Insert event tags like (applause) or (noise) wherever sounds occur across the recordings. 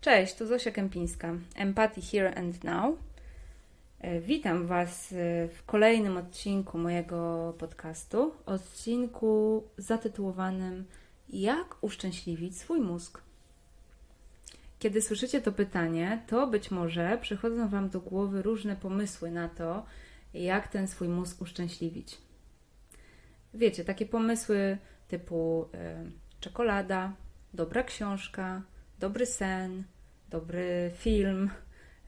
Cześć, tu Zosia Kępińska, Empathy Here and Now. E, Witam Was e, w kolejnym odcinku mojego podcastu, odcinku zatytułowanym Jak uszczęśliwić swój mózg? Kiedy słyszycie to pytanie, to być może przychodzą Wam do głowy różne pomysły na to, jak ten swój mózg uszczęśliwić. Wiecie, takie pomysły typu e, czekolada, dobra książka, dobry sen, dobry film,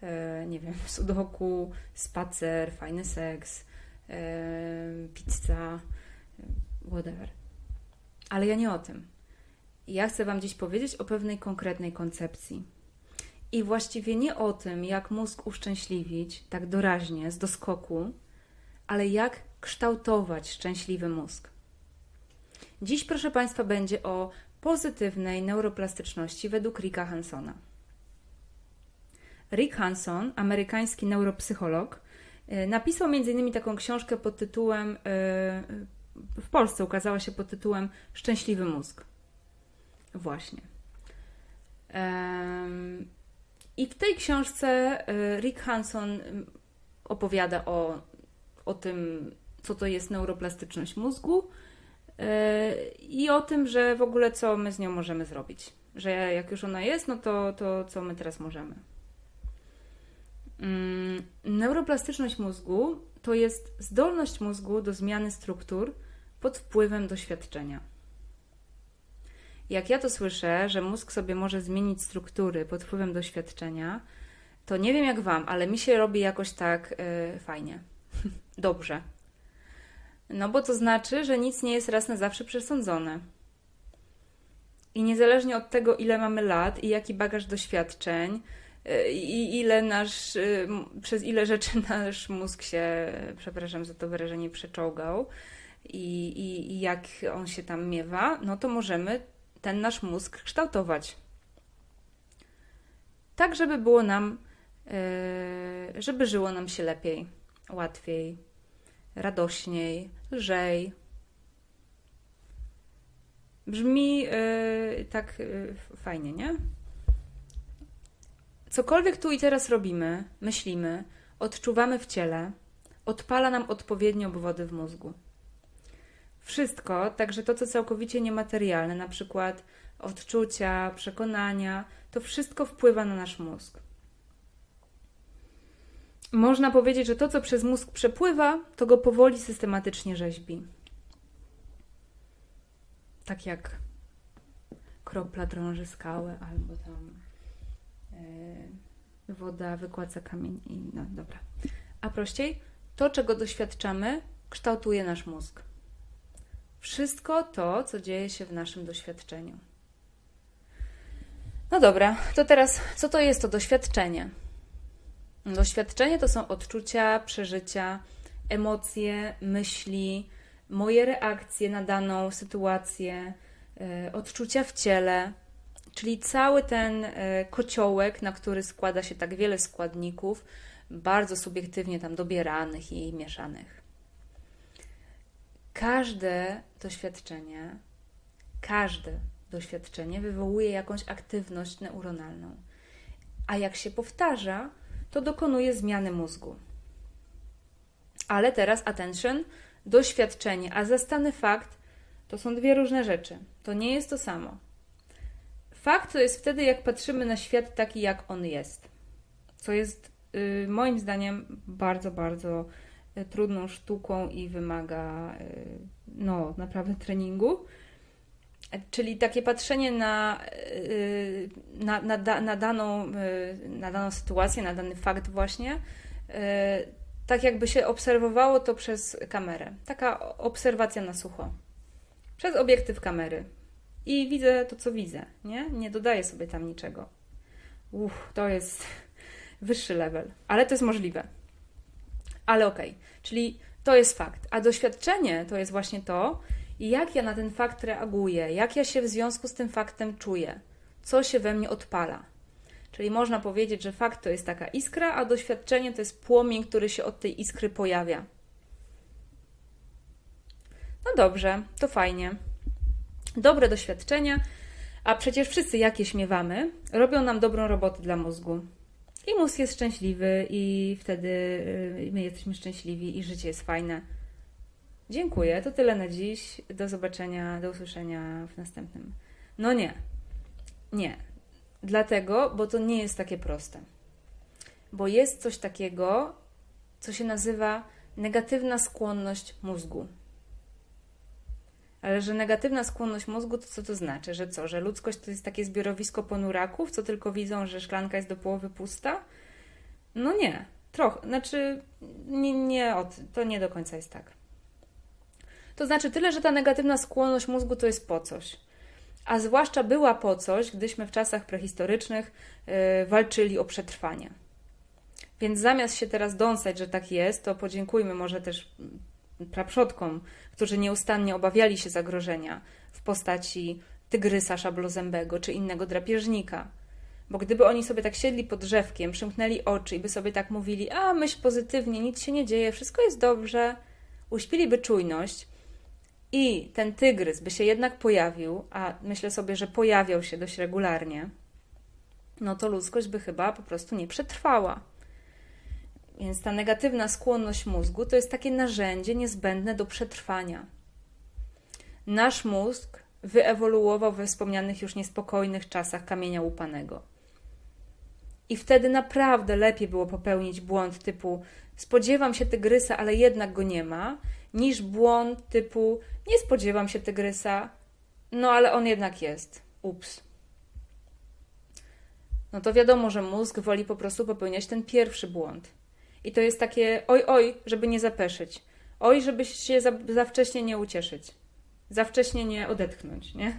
e, nie wiem, (laughs) sudoku, spacer, fajny seks, e, pizza, e, whatever. Ale ja nie o tym. Ja chcę Wam dziś powiedzieć o pewnej konkretnej koncepcji. I właściwie nie o tym, jak mózg uszczęśliwić, tak doraźnie, z doskoku, ale jak kształtować szczęśliwy mózg. Dziś, proszę Państwa, będzie o pozytywnej neuroplastyczności według Ricka Hansona. Rick Hanson, amerykański neuropsycholog, y, napisał m.in. taką książkę pod tytułem, y, w Polsce ukazała się pod tytułem Szczęśliwy mózg. Właśnie. I w tej książce y, Rick Hanson opowiada o, o tym, co to jest neuroplastyczność mózgu i o tym, że w ogóle co my z nią możemy zrobić. Że jak już ona jest, no to, to co my teraz możemy. Mm, Neuroplastyczność mózgu to jest zdolność mózgu do zmiany struktur pod wpływem doświadczenia. Jak ja to słyszę, że mózg sobie może zmienić struktury pod wpływem doświadczenia, to nie wiem jak Wam, ale mi się robi jakoś tak yy, fajnie. (laughs) Dobrze. No bo to znaczy, że nic nie jest raz na zawsze przesądzone. I niezależnie od tego, ile mamy lat i jaki bagaż doświadczeń, i ile nasz, y, przez ile rzeczy (laughs) nasz mózg się, przepraszam za to wyrażenie, przeczołgał i, i, i jak on się tam miewa, no to możemy ten nasz mózg kształtować. Tak, żeby było nam, y, żeby żyło nam się lepiej, łatwiej, radośniej, lżej. Brzmi y, tak fajnie, nie? Cokolwiek tu i teraz robimy, myślimy, odczuwamy w ciele, odpala nam odpowiednie obwody w mózgu. Wszystko, także to, co całkowicie niematerialne, na przykład odczucia, przekonania, to wszystko wpływa na nasz mózg. Można powiedzieć, że to, co przez mózg przepływa, to go powoli systematycznie rzeźbi. Tak jak kropla drąży skałę albo tam E, woda wykładza kamień i no dobra. A prościej, to czego doświadczamy, kształtuje nasz mózg. Wszystko to, co dzieje się w naszym doświadczeniu. No dobra, to teraz co to jest to doświadczenie? Doświadczenie to są odczucia, przeżycia, emocje, myśli, moje reakcje na daną sytuację, yy, odczucia w ciele, Czyli cały ten e, kociołek, na który składa się tak wiele składników, bardzo subiektywnie tam dobieranych i mieszanych. Każde doświadczenie, każde doświadczenie wywołuje jakąś aktywność neuronalną. A jak się powtarza, to dokonuje zmiany mózgu. Ale teraz attention, doświadczenie, a zastany fakt to są dwie różne rzeczy. To nie jest to samo. Fakt to jest wtedy, jak patrzymy na świat taki, jak on jest. Co jest y, moim zdaniem bardzo, bardzo y, trudną sztuką i wymaga y, no, naprawdę treningu. Czyli takie patrzenie na, na, na, na, daną, na daną sytuację, na dany fakt, właśnie, tak jakby się obserwowało to przez kamerę. Taka obserwacja na sucho. Przez obiektyw kamery i widzę to, co widzę, nie? Nie dodaję sobie tam niczego. Uff, to jest (laughs) wyższy level, ale to jest możliwe. Ale okej, okay. czyli to jest fakt. A doświadczenie to jest właśnie to, jak ja na ten fakt reaguję, jak ja się w związku z tym faktem czuję, co się we mnie odpala. Czyli można powiedzieć, że fakt to jest taka iskra, a doświadczenie to jest płomień, który się od tej iskry pojawia. No dobrze, to fajnie dobre doświadczenia, A przecież wszyscy, jakie śmiewamy, robią nam dobrą robotę dla mózgu. I mózg jest szczęśliwy, i wtedy y, my jesteśmy szczęśliwi, i życie jest fajne. Dziękuję, to tyle na dziś. Do zobaczenia, do usłyszenia w następnym. No nie, nie. Dlatego, bo to nie jest takie proste. Bo jest coś takiego, co się nazywa negatywna skłonność mózgu. Ale że negatywna skłonność mózgu, to co to znaczy? Że co? Że ludzkość to jest takie zbiorowisko ponuraków, co tylko widzą, że szklanka jest do połowy pusta? No nie. Trochę. Znaczy, nie, nie to nie do końca jest tak. To znaczy tyle, że ta negatywna skłonność mózgu to jest po coś. A zwłaszcza była po coś, gdyśmy w czasach prehistorycznych yy, walczyli o przetrwanie. Więc zamiast się teraz dąsać, że tak jest, to podziękujmy może też praprzodkom, którzy nieustannie obawiali się zagrożenia w postaci tygrysa szablozębego czy innego drapieżnika. Bo gdyby oni sobie tak siedli pod drzewkiem, przymknęli oczy i by sobie tak mówili, a myśl pozytywnie, nic się nie dzieje, wszystko jest dobrze, uśpiliby czujność i ten tygrys by się jednak pojawił, a myślę sobie, że pojawiał się dość regularnie, no to ludzkość by chyba po prostu nie przetrwała. Więc ta negatywna skłonność mózgu to jest takie narzędzie niezbędne do przetrwania. Nasz mózg wyewoluował we wspomnianych już niespokojnych czasach kamienia łupanego. I wtedy naprawdę lepiej było popełnić błąd typu spodziewam się tygrysa, ale jednak go nie ma, niż błąd typu nie spodziewam się tygrysa, no ale on jednak jest. Ups. No to wiadomo, że mózg woli po prostu popełniać ten pierwszy błąd i to jest takie oj, oj, żeby nie zapeszyć. Oj, żeby się za, za wcześnie nie ucieszyć. Za wcześnie nie odetchnąć, nie?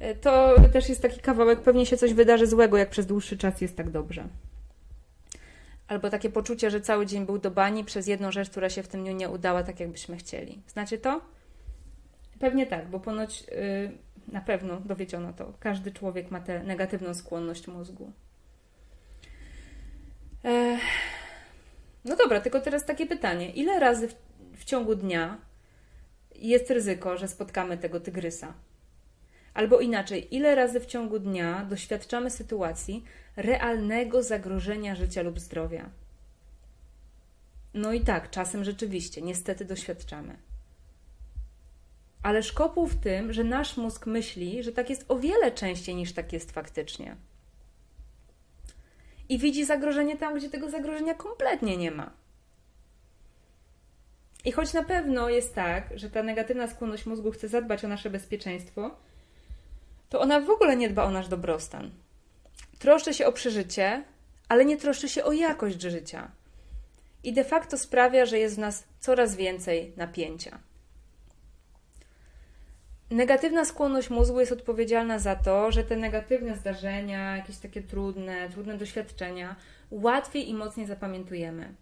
E, to też jest taki kawałek, pewnie się coś wydarzy złego, jak przez dłuższy czas jest tak dobrze. Albo takie poczucie, że cały dzień był do bani przez jedną rzecz, która się w tym dniu nie udała tak, jakbyśmy chcieli. Znacie to? Pewnie tak, bo ponoć yy, na pewno dowiedziono to. Każdy człowiek ma tę negatywną skłonność mózgu. Ech. No dobra, tylko teraz takie pytanie. Ile razy w, w ciągu dnia jest ryzyko, że spotkamy tego tygrysa? Albo inaczej, ile razy w ciągu dnia doświadczamy sytuacji realnego zagrożenia życia lub zdrowia? No i tak, czasem rzeczywiście, niestety doświadczamy. Ale szkopuł w tym, że nasz mózg myśli, że tak jest o wiele częściej niż tak jest faktycznie i widzi zagrożenie tam, gdzie tego zagrożenia kompletnie nie ma. I choć na pewno jest tak, że ta negatywna skłonność mózgu chce zadbać o nasze bezpieczeństwo, to ona w ogóle nie dba o nasz dobrostan. Troszczy się o przeżycie, ale nie troszczy się o jakość życia. I de facto sprawia, że jest w nas coraz więcej napięcia. Negatywna skłonność mózgu jest odpowiedzialna za to, że te negatywne zdarzenia, jakieś takie trudne, trudne doświadczenia, łatwiej i mocniej zapamiętujemy.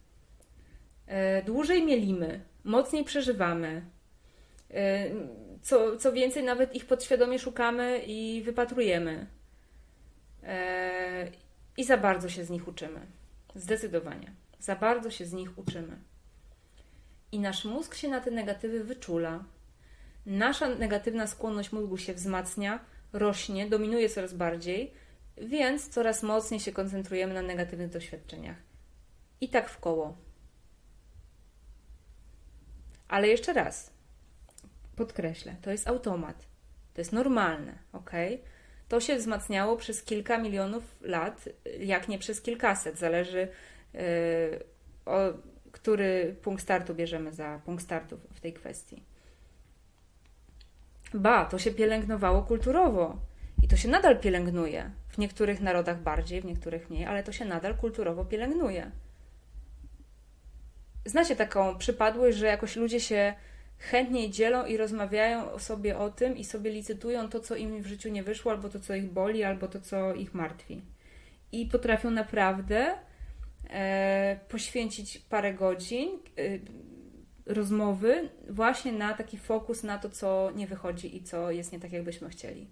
E, dłużej mielimy, mocniej przeżywamy. Co, co więcej, nawet ich podświadomie szukamy i wypatrujemy. E, I za bardzo się z nich uczymy. Zdecydowanie. Za bardzo się z nich uczymy. I nasz mózg się na te negatywy wyczula, nasza negatywna skłonność mózgu się wzmacnia, rośnie, dominuje coraz bardziej, więc coraz mocniej się koncentrujemy na negatywnych doświadczeniach. I tak w koło. Ale jeszcze raz, podkreślę, to jest automat. To jest normalne, ok? To się wzmacniało przez kilka milionów lat, jak nie przez kilkaset. Zależy, yy, o który punkt startu bierzemy za punkt startu w tej kwestii. Ba, to się pielęgnowało kulturowo. I to się nadal pielęgnuje. W niektórych narodach bardziej, w niektórych mniej, ale to się nadal kulturowo pielęgnuje. Znacie taką przypadłość, że jakoś ludzie się chętniej dzielą i rozmawiają sobie o tym i sobie licytują to, co im w życiu nie wyszło, albo to, co ich boli, albo to, co ich martwi. I potrafią naprawdę e, poświęcić parę godzin, e, rozmowy właśnie na taki fokus na to, co nie wychodzi i co jest nie tak, jakbyśmy chcieli.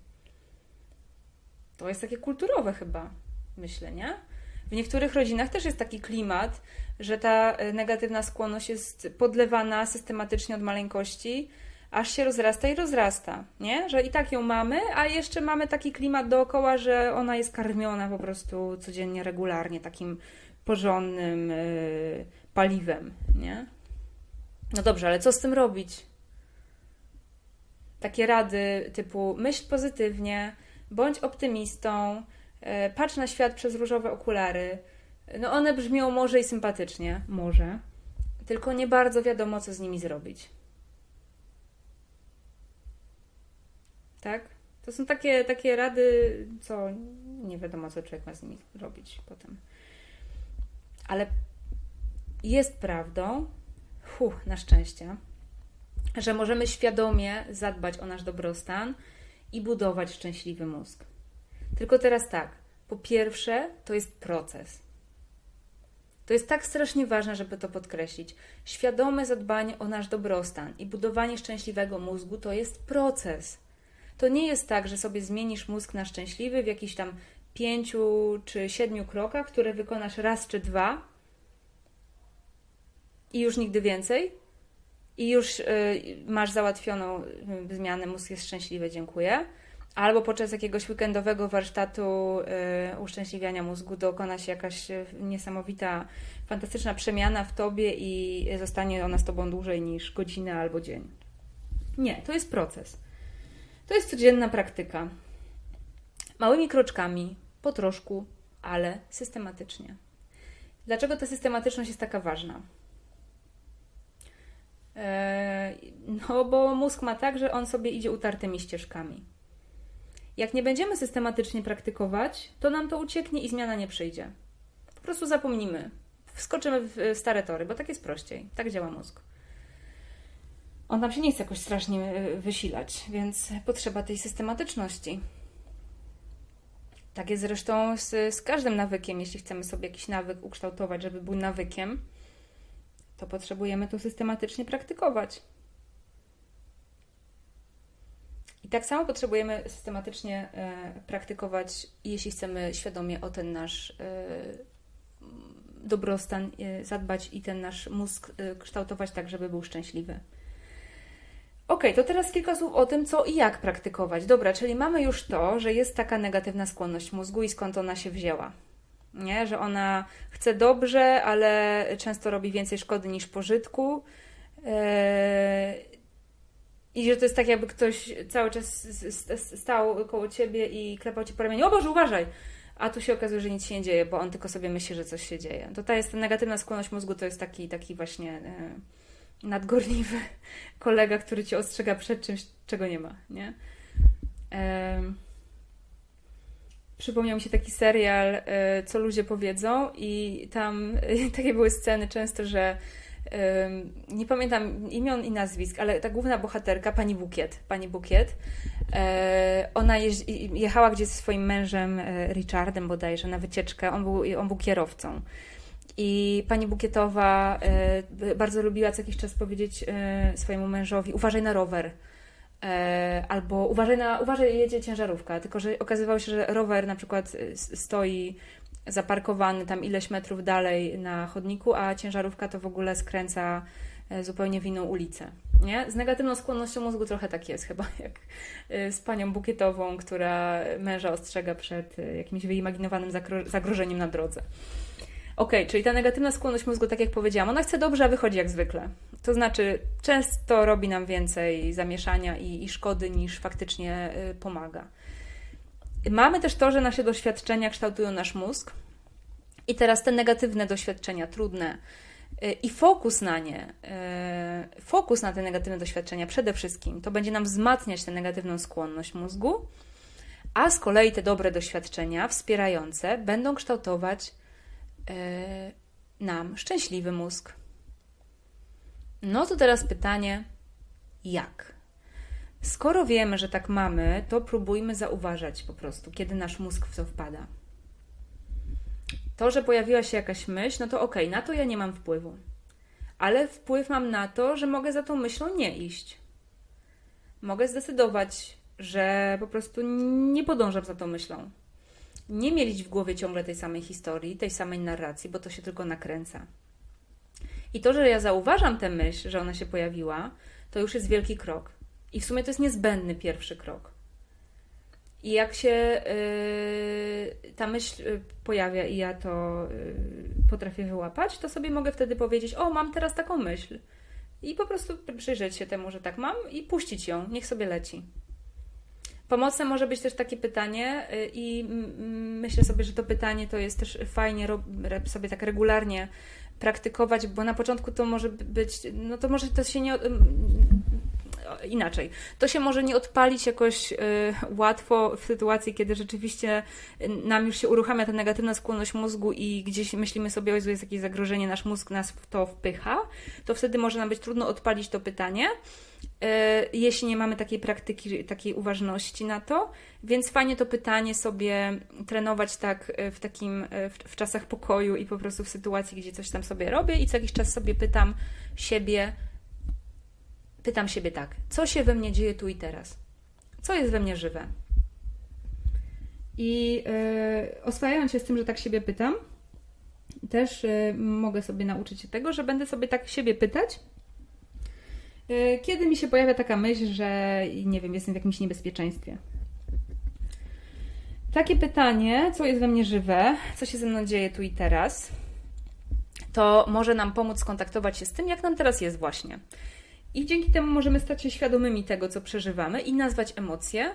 To jest takie kulturowe chyba, myślę, nie? Niektórych rodzinach też jest taki klimat, że ta e, negatywna skłonność jest podlewana systematycznie od maleńkości, aż się rozrasta i rozrasta, nie? Że i tak ją mamy, a jeszcze mamy taki klimat dookoła, że ona jest karmiona po prostu codziennie, regularnie, takim porządnym yy, paliwem, nie? No dobrze, ale co z tym robić? Takie rady typu myśl pozytywnie, bądź optymistą, patrz na świat przez różowe okulary. No one brzmią może i sympatycznie, może, tylko nie bardzo wiadomo, co z nimi zrobić. Tak? To są takie, takie rady, co nie wiadomo, co człowiek ma z nimi robić potem. Ale jest prawdą, huh, na szczęście, że możemy świadomie zadbać o nasz dobrostan i budować szczęśliwy mózg. Tylko teraz tak, po pierwsze, to jest proces. To jest tak strasznie ważne, żeby to podkreślić. Świadome zadbanie o nasz dobrostan i budowanie szczęśliwego mózgu to jest proces. To nie jest tak, że sobie zmienisz mózg na szczęśliwy w jakichś tam pięciu czy siedmiu krokach, które wykonasz raz czy dwa i już nigdy więcej. I już y, masz załatwioną y, zmianę, mózg jest szczęśliwy, dziękuję. Albo podczas jakiegoś weekendowego warsztatu y, uszczęśliwiania mózgu dokona się jakaś y, niesamowita, fantastyczna przemiana w tobie i zostanie ona z tobą dłużej niż godzinę albo dzień. Nie, to jest proces. To jest codzienna praktyka. Małymi kroczkami, po troszku, ale systematycznie. Dlaczego ta systematyczność jest taka ważna? Eee, no, bo mózg ma tak, że on sobie idzie utartymi ścieżkami. Jak nie będziemy systematycznie praktykować, to nam to ucieknie i zmiana nie przyjdzie. Po prostu zapomnimy. Wskoczymy w stare tory, bo tak jest prościej. Tak działa mózg. On nam się nie chce jakoś strasznie e, wysilać, więc potrzeba tej systematyczności. Tak jest zresztą z, z każdym nawykiem. Jeśli chcemy sobie jakiś nawyk ukształtować, żeby był nawykiem, to potrzebujemy to systematycznie praktykować. I tak samo potrzebujemy systematycznie e, praktykować, jeśli chcemy świadomie o ten nasz e, dobrostan e, zadbać i ten nasz mózg kształtować tak, żeby był szczęśliwy. Ok, to teraz kilka słów o tym, co i jak praktykować. Dobra, czyli mamy już to, że jest taka negatywna skłonność mózgu i skąd ona się wzięła. Nie? Że ona chce dobrze, ale często robi więcej szkody niż pożytku. Yy i że to jest tak, jakby ktoś cały czas stał koło ciebie i klepał ci po ramieniu. O Boże, uważaj! A tu się okazuje, że nic się nie dzieje, bo on tylko sobie myśli, że coś się dzieje. To ta jest ta negatywna skłonność mózgu, to jest taki, taki właśnie e, nadgorliwy (laughs) kolega, który ci ostrzega przed czymś, czego nie ma, nie? Przypomniał mi się taki serial, e, co ludzie powiedzą i tam e, (laughs) takie były sceny często, że nie pamiętam imion i nazwisk, ale ta główna bohaterka, pani Bukiet, pani Bukiet, e, ona jechała gdzieś ze swoim mężem e, Richardem bodajże na wycieczkę, on był, on był kierowcą. I pani Bukietowa e, bardzo lubiła co jakiś czas powiedzieć swojemu mężowi: uważaj na rower. Albo uważaj na, uważaj, jedzie ciężarówka. Tylko, że okazywało się, że rower na przykład stoi zaparkowany tam ileś metrów dalej na chodniku, a ciężarówka to w ogóle skręca e, zupełnie w inną ulicę. Nie? Z negatywną skłonnością mózgu trochę tak jest (laughs) chyba, jak e, z panią bukietową, która męża ostrzega przed e, jakimś wyimaginowanym zagrożeniem na drodze. Ok, czyli ta negatywna skłonność mózgu, tak jak powiedziałam, ona chce dobrze, a wychodzi jak zwykle. To znaczy, często robi nam więcej zamieszania i, i szkody niż faktycznie pomaga. Mamy też to, że nasze doświadczenia kształtują nasz mózg. I teraz te negatywne doświadczenia, trudne, y, i fokus na nie, y, fokus na te negatywne doświadczenia przede wszystkim, to będzie nam wzmacniać tę negatywną skłonność mózgu, a z kolei te dobre doświadczenia wspierające będą kształtować y, nam szczęśliwy mózg. No to teraz pytanie, jak? Skoro wiemy, że tak mamy, to próbujmy zauważać po prostu, kiedy nasz mózg w to wpada. To, że pojawiła się jakaś myśl, no to okej, okay, na to ja nie mam wpływu. Ale wpływ mam na to, że mogę za tą myślą nie iść. Mogę zdecydować, że po prostu nie podążam za tą myślą. Nie mielić w głowie ciągle tej samej historii, tej samej narracji, bo to się tylko nakręca. I to, że ja zauważam tę myśl, że ona się pojawiła, to już jest wielki krok I w sumie to jest niezbędny pierwszy krok. I jak się yy, ta myśl y, pojawia i ja to yy, potrafię wyłapać, to sobie mogę wtedy powiedzieć: O, mam teraz taką myśl. I po prostu przyjrzeć się temu, że tak mam i puścić ją, niech sobie leci. Pomocne może być też takie pytanie, y, i myślę sobie, że to pytanie to jest też fajnie sobie tak regularnie praktykować, bo na początku to może być, no to może to się nie inaczej. To się może nie odpalić jakoś y, łatwo w sytuacji, kiedy rzeczywiście nam już się uruchamia ta negatywna skłonność mózgu i gdzieś myślimy sobie, o jest jakieś zagrożenie, nasz mózg nas w to wpycha, to wtedy może nam być trudno odpalić to pytanie, y, jeśli nie mamy takiej praktyki, takiej uważności na to, więc fajnie to pytanie sobie trenować tak y, w takim, w, w czasach pokoju i po prostu w sytuacji, gdzie coś tam sobie robię i co jakiś czas sobie pytam siebie, pytam siebie tak, co się we mnie dzieje tu i teraz? Co jest we mnie żywe? I yy, oswajając się z tym, że tak siebie pytam, też yy, mogę sobie nauczyć się tego, że będę sobie tak siebie pytać, yy, kiedy mi się pojawia taka myśl, że nie wiem, jestem w jakimś niebezpieczeństwie. Takie pytanie, co jest we mnie żywe, co się ze mną dzieje tu i teraz, to może nam pomóc skontaktować się z tym, jak nam teraz jest właśnie. I dzięki temu możemy stać się świadomymi tego, co przeżywamy i nazwać emocje.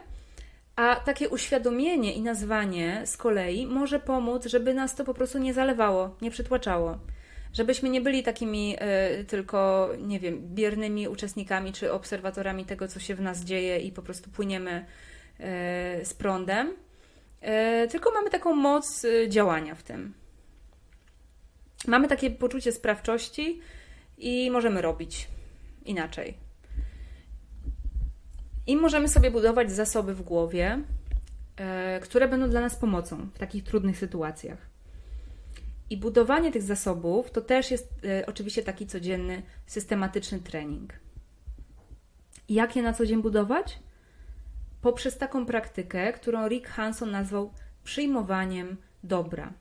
A takie uświadomienie i nazwanie z kolei może pomóc, żeby nas to po prostu nie zalewało, nie przytłaczało. Żebyśmy nie byli takimi y, tylko, nie wiem, biernymi uczestnikami czy obserwatorami tego, co się w nas dzieje i po prostu płyniemy y, z prądem, y, tylko mamy taką moc działania w tym. Mamy takie poczucie sprawczości i możemy robić inaczej. I możemy sobie budować zasoby w głowie, e, które będą dla nas pomocą w takich trudnych sytuacjach. I budowanie tych zasobów to też jest e, oczywiście taki codzienny, systematyczny trening. Jak je na co dzień budować? Poprzez taką praktykę, którą Rick Hanson nazwał przyjmowaniem dobra.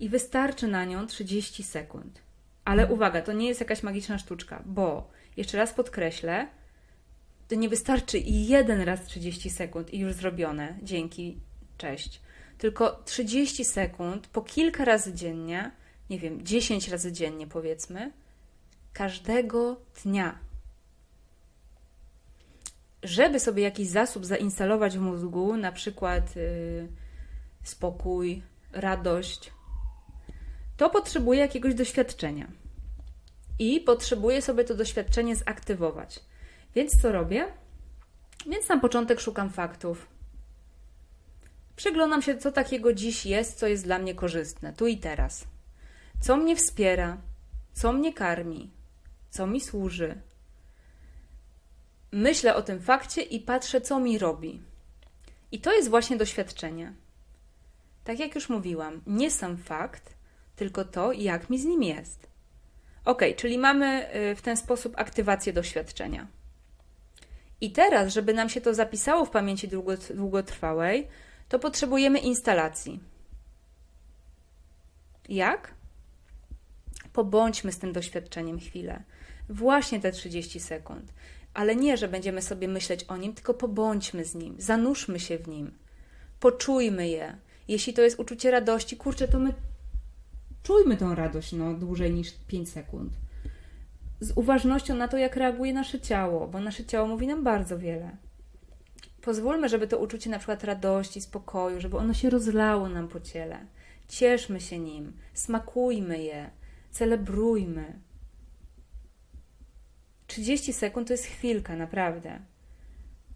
I wystarczy na nią 30 sekund. Ale uwaga, to nie jest jakaś magiczna sztuczka, bo jeszcze raz podkreślę, to nie wystarczy jeden raz 30 sekund i już zrobione. Dzięki, cześć. Tylko 30 sekund po kilka razy dziennie, nie wiem, 10 razy dziennie powiedzmy, każdego dnia. Żeby sobie jakiś zasób zainstalować w mózgu, na przykład yy, spokój, radość, to potrzebuje jakiegoś doświadczenia i potrzebuję sobie to doświadczenie zaktywować. Więc co robię? Więc na początek szukam faktów. Przyglądam się, co takiego dziś jest, co jest dla mnie korzystne, tu i teraz. Co mnie wspiera, co mnie karmi, co mi służy. Myślę o tym fakcie i patrzę, co mi robi. I to jest właśnie doświadczenie. Tak jak już mówiłam, nie sam fakt, tylko to, jak mi z nim jest. Ok, czyli mamy y, w ten sposób aktywację doświadczenia. I teraz, żeby nam się to zapisało w pamięci długotrwałej, to potrzebujemy instalacji. Jak? Pobądźmy z tym doświadczeniem chwilę. Właśnie te 30 sekund. Ale nie, że będziemy sobie myśleć o nim, tylko pobądźmy z nim, zanurzmy się w nim, poczujmy je. Jeśli to jest uczucie radości, kurczę, to my czujmy tą radość no, dłużej niż 5 sekund. Z uważnością na to, jak reaguje nasze ciało, bo nasze ciało mówi nam bardzo wiele. Pozwólmy, żeby to uczucie na przykład radości, spokoju, żeby ono się rozlało nam po ciele. Cieszmy się nim, smakujmy je, celebrujmy. 30 sekund to jest chwilka, naprawdę.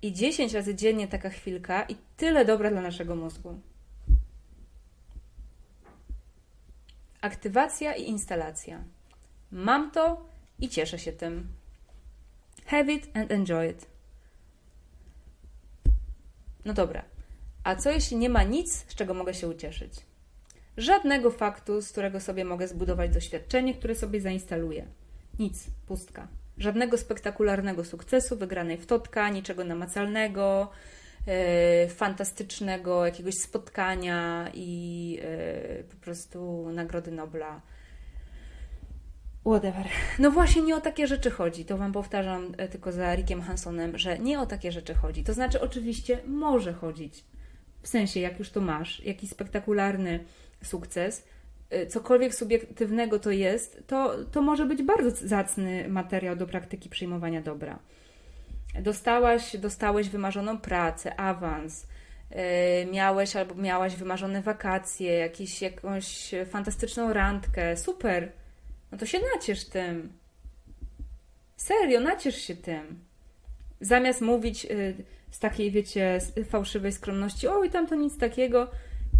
I 10 razy dziennie taka chwilka i tyle dobra dla naszego mózgu. Aktywacja i instalacja. Mam to i cieszę się tym. Have it and enjoy it. No dobra. A co jeśli nie ma nic, z czego mogę się ucieszyć? Żadnego faktu, z którego sobie mogę zbudować doświadczenie, które sobie zainstaluję. Nic, pustka. Żadnego spektakularnego sukcesu, wygranej w totka, niczego namacalnego, fantastycznego jakiegoś spotkania i e, po prostu Nagrody Nobla. Whatever. No właśnie nie o takie rzeczy chodzi. To Wam powtarzam e, tylko za Rickiem Hansonem, że nie o takie rzeczy chodzi. To znaczy, oczywiście może chodzić. W sensie, jak już to masz, jakiś spektakularny sukces, cokolwiek subiektywnego to jest, to, to może być bardzo zacny materiał do praktyki przyjmowania dobra. Dostałaś, dostałeś wymarzoną pracę, awans, yy, miałeś albo miałaś wymarzone wakacje, jakieś, jakąś fantastyczną randkę, super. No to się naciesz tym. Serio, naciesz się tym. Zamiast mówić yy, z takiej, wiecie, fałszywej skromności, oj, tam to nic takiego,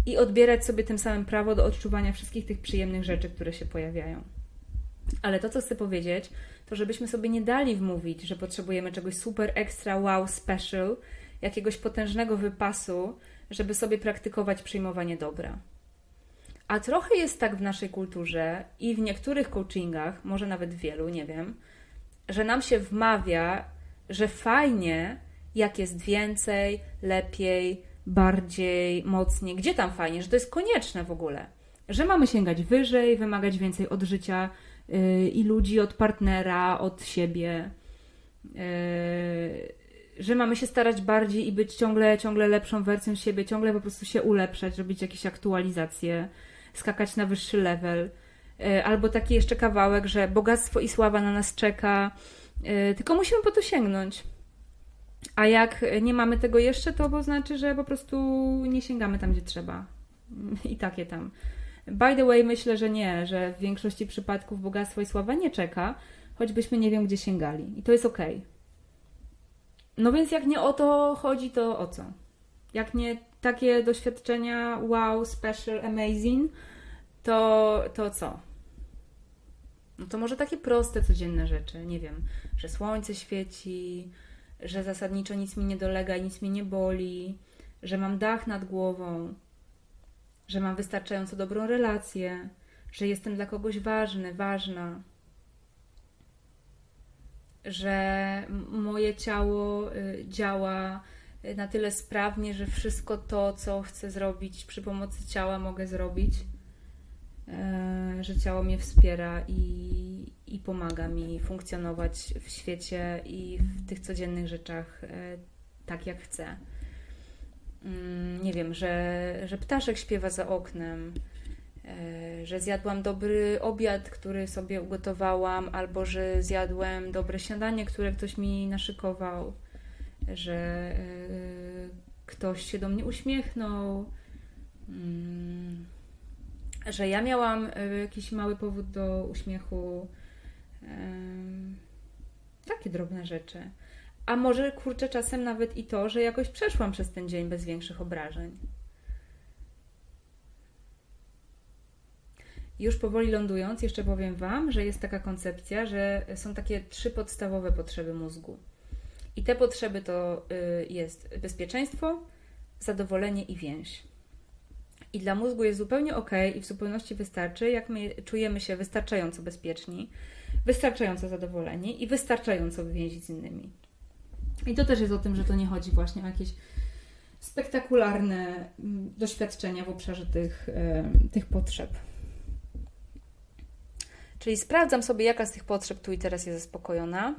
i odbierać sobie tym samym prawo do odczuwania wszystkich tych przyjemnych rzeczy, które się pojawiają. Ale to, co chcę powiedzieć, to żebyśmy sobie nie dali wmówić, że potrzebujemy czegoś super extra, wow, special, jakiegoś potężnego wypasu, żeby sobie praktykować przyjmowanie dobra. A trochę jest tak w naszej kulturze i w niektórych coachingach, może nawet wielu, nie wiem, że nam się wmawia, że fajnie, jak jest więcej, lepiej, bardziej, mocniej. Gdzie tam fajnie, że to jest konieczne w ogóle. Że mamy sięgać wyżej, wymagać więcej od życia i ludzi, od partnera, od siebie. Yy, że mamy się starać bardziej i być ciągle, ciągle lepszą wersją siebie, ciągle po prostu się ulepszać, robić jakieś aktualizacje, skakać na wyższy level. Yy, albo taki jeszcze kawałek, że bogactwo i sława na nas czeka, tylko musimy po to sięgnąć. A jak nie mamy tego jeszcze, to znaczy, że po prostu nie sięgamy tam, gdzie trzeba. I takie tam. By the way, myślę, że nie, że w większości przypadków bogactwo i sława nie czeka, choćbyśmy nie wiem, gdzie sięgali. I to jest. Okay. No więc jak nie o to chodzi, to o co? Jak nie takie doświadczenia wow, special, amazing, to, to co? No to może takie proste, codzienne rzeczy. Nie wiem, że słońce świeci, że zasadniczo nic mi nie dolega, nic mi nie boli, że mam dach nad głową, że mam wystarczająco dobrą relację, że jestem dla kogoś ważny, ważna, że moje ciało y, działa y, na tyle sprawnie, że wszystko to, co chcę zrobić przy pomocy ciała, mogę zrobić, y, że ciało mnie wspiera i, i pomaga mi funkcjonować w świecie i w tych codziennych rzeczach tak, jak chcę. Mm, nie wiem, że, że ptaszek śpiewa za oknem, e, że zjadłam dobry obiad, który sobie ugotowałam, albo że zjadłem dobre śniadanie, które ktoś mi naszykował, że e, ktoś się do mnie uśmiechnął, mm, że ja miałam jakiś mały powód do uśmiechu takie drobne rzeczy. A może kurczę czasem nawet i to, że jakoś przeszłam przez ten dzień bez większych obrażeń. Już powoli lądując, jeszcze powiem Wam, że jest taka koncepcja, że są takie trzy podstawowe potrzeby mózgu. I te potrzeby to y, jest bezpieczeństwo, zadowolenie i więź. I dla mózgu jest zupełnie ok i w zupełności wystarczy, jak my czujemy się wystarczająco bezpieczni, wystarczająco zadowoleni i wystarczająco wywięzi z innymi. I to też jest o tym, że to nie chodzi właśnie o jakieś spektakularne mm, doświadczenia w obszarze tych, tych potrzeb. Czyli sprawdzam sobie, jaka z tych potrzeb tu i teraz jest zaspokojona,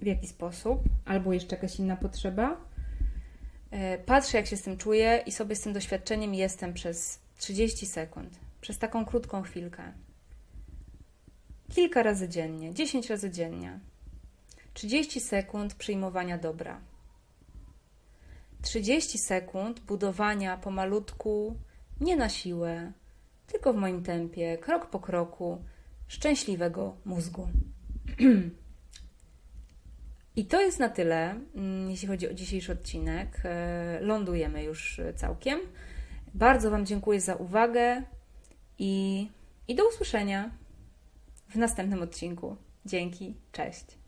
w jaki sposób, albo jeszcze jakaś inna potrzeba. E, patrzę, jak się z tym czuję, i sobie z tym doświadczeniem jestem przez 30 sekund, przez taką krótką chwilkę. Kilka razy dziennie, 10 razy dziennie. 30 sekund przyjmowania dobra. 30 sekund budowania pomalutku, nie na siłę, tylko w moim tempie, krok po kroku, szczęśliwego mózgu. I to jest na tyle, mm, jeśli chodzi o dzisiejszy odcinek. E, lądujemy już całkiem. Bardzo Wam dziękuję za uwagę i, i do usłyszenia w następnym odcinku. Dzięki, cześć.